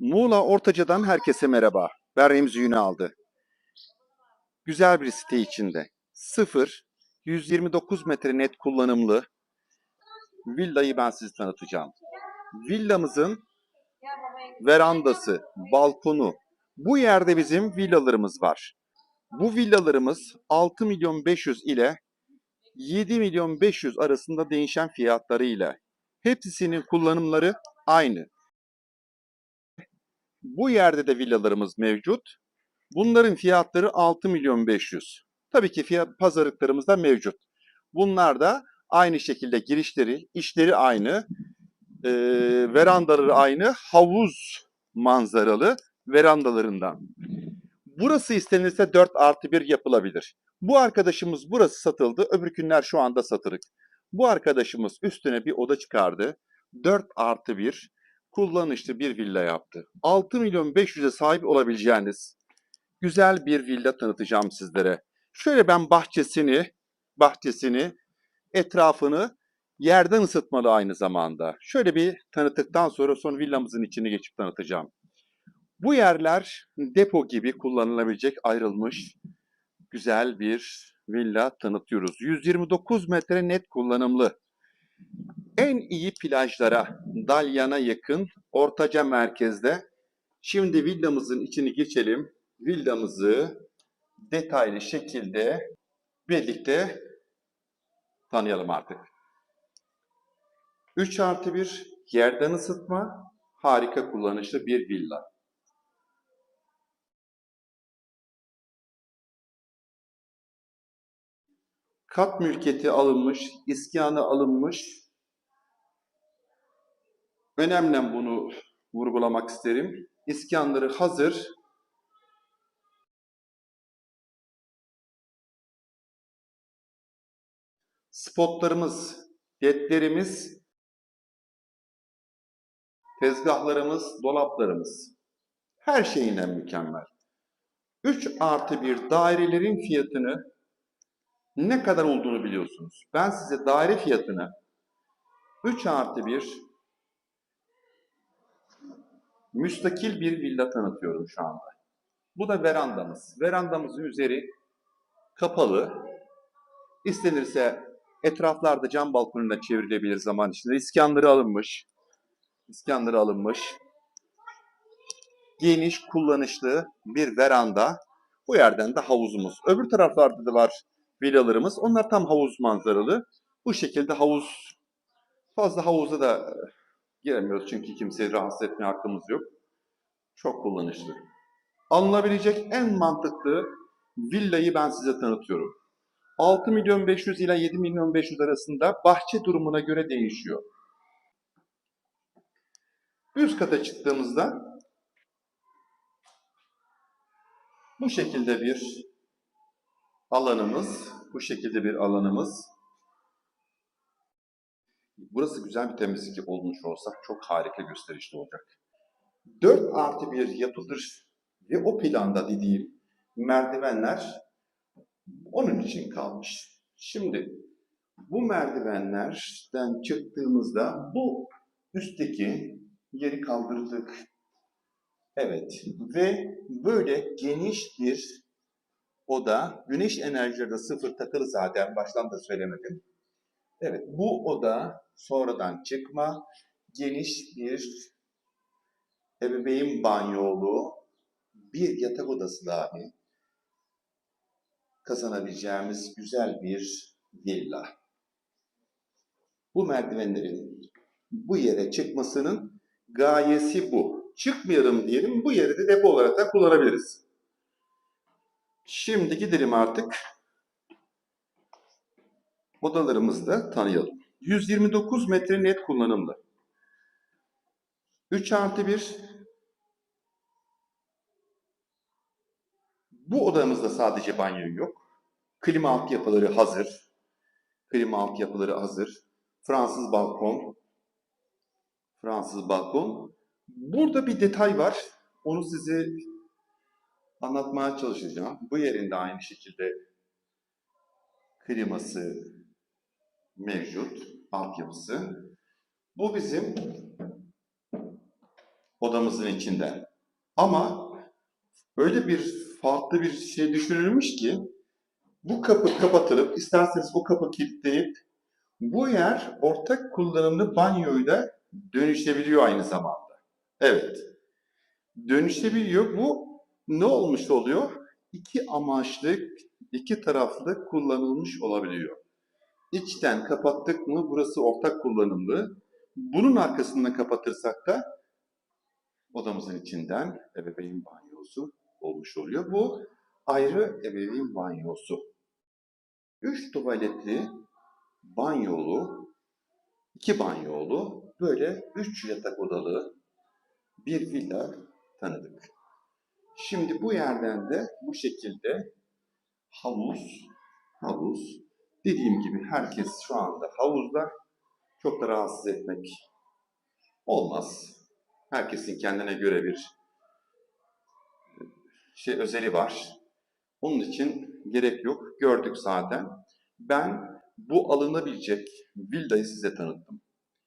Muğla Ortaca'dan herkese merhaba. Ben Remzi Ünaldı. Güzel bir site içinde. 0, 129 metre net kullanımlı villayı ben size tanıtacağım. Villamızın verandası, balkonu. Bu yerde bizim villalarımız var. Bu villalarımız 6 milyon 500 ile 7 milyon 500 arasında değişen fiyatlarıyla. Hepsinin kullanımları aynı. Bu yerde de villalarımız mevcut. Bunların fiyatları 6 milyon 500. Tabii ki fiyat pazarlıklarımız da mevcut. Bunlar da aynı şekilde girişleri, işleri aynı, e, verandaları aynı, havuz manzaralı verandalarından. Burası istenirse 4 artı 1 yapılabilir. Bu arkadaşımız burası satıldı, öbür günler şu anda satılık. Bu arkadaşımız üstüne bir oda çıkardı. 4 artı 1 kullanışlı bir villa yaptı. 6 milyon 500'e sahip olabileceğiniz güzel bir villa tanıtacağım sizlere. Şöyle ben bahçesini, bahçesini, etrafını yerden ısıtmalı aynı zamanda. Şöyle bir tanıttıktan sonra son villamızın içini geçip tanıtacağım. Bu yerler depo gibi kullanılabilecek ayrılmış güzel bir villa tanıtıyoruz. 129 metre net kullanımlı. En iyi plajlara, Dalyan'a yakın, Ortaca merkezde. Şimdi villamızın içini geçelim. Villamızı detaylı şekilde birlikte tanıyalım artık. 3 artı 1 yerden ısıtma, harika kullanışlı bir villa. Kat mülkiyeti alınmış, iskanı alınmış. Önemli bunu vurgulamak isterim. İskanları hazır. Spotlarımız, ledlerimiz, tezgahlarımız, dolaplarımız. Her şeyine mükemmel. 3 artı 1 dairelerin fiyatını ne kadar olduğunu biliyorsunuz. Ben size daire fiyatını 3 artı 1 müstakil bir villa tanıtıyorum şu anda. Bu da verandamız. Verandamızın üzeri kapalı. İstenirse etraflarda cam balkonuna çevrilebilir zaman içinde. İskanları alınmış. İskanları alınmış. Geniş, kullanışlı bir veranda. Bu yerden de havuzumuz. Öbür taraflarda da var villalarımız. Onlar tam havuz manzaralı. Bu şekilde havuz fazla havuza da giremiyoruz çünkü kimseyi rahatsız etme hakkımız yok. Çok kullanışlı. Alınabilecek en mantıklı villayı ben size tanıtıyorum. 6 milyon 500 ile 7 milyon 500 arasında bahçe durumuna göre değişiyor. Üst kata çıktığımızda bu şekilde bir alanımız, bu şekilde bir alanımız. Burası güzel bir temizlik olmuş olsa çok harika gösterişli olacak. 4 artı bir yapıdır ve o planda dediğim merdivenler onun için kalmış. Şimdi bu merdivenlerden çıktığımızda bu üstteki yeri kaldırdık. Evet ve böyle geniş bir oda, güneş enerjileri sıfır takılı zaten baştan da söylemedim. Evet bu oda sonradan çıkma geniş bir ebeveyn banyolu bir yatak odası dahi kazanabileceğimiz güzel bir villa. Bu merdivenlerin bu yere çıkmasının gayesi bu. Çıkmayalım diyelim, bu yeri de depo olarak da kullanabiliriz. Şimdi gidelim artık odalarımızı da tanıyalım. 129 metre net kullanımlı. 3 artı 1 Bu odamızda sadece banyo yok. Klima altyapıları hazır. Klima altyapıları hazır. Fransız balkon. Fransız balkon. Burada bir detay var. Onu size anlatmaya çalışacağım. Bu yerinde aynı şekilde kliması mevcut. Altyapısı. Bu bizim odamızın içinden. Ama öyle bir farklı bir şey düşünülmüş ki bu kapı kapatılıp isterseniz o kapı kilitlenip bu yer ortak kullanımlı banyoyla dönüşebiliyor aynı zamanda. Evet. Dönüşebiliyor. Bu ne olmuş oluyor? İki amaçlı, iki taraflı kullanılmış olabiliyor. İçten kapattık mı burası ortak kullanımlı. Bunun arkasından kapatırsak da odamızın içinden ebeveyn banyosu olmuş oluyor. Bu ayrı ebeveyn banyosu. Üç tuvaletli, banyolu, iki banyolu, böyle üç yatak odalı bir villa tanıdık. Şimdi bu yerden de bu şekilde havuz, havuz. Dediğim gibi herkes şu anda havuzda. Çok da rahatsız etmek olmaz. Herkesin kendine göre bir şey özeli var. Onun için gerek yok. Gördük zaten. Ben bu alınabilecek villayı size tanıttım.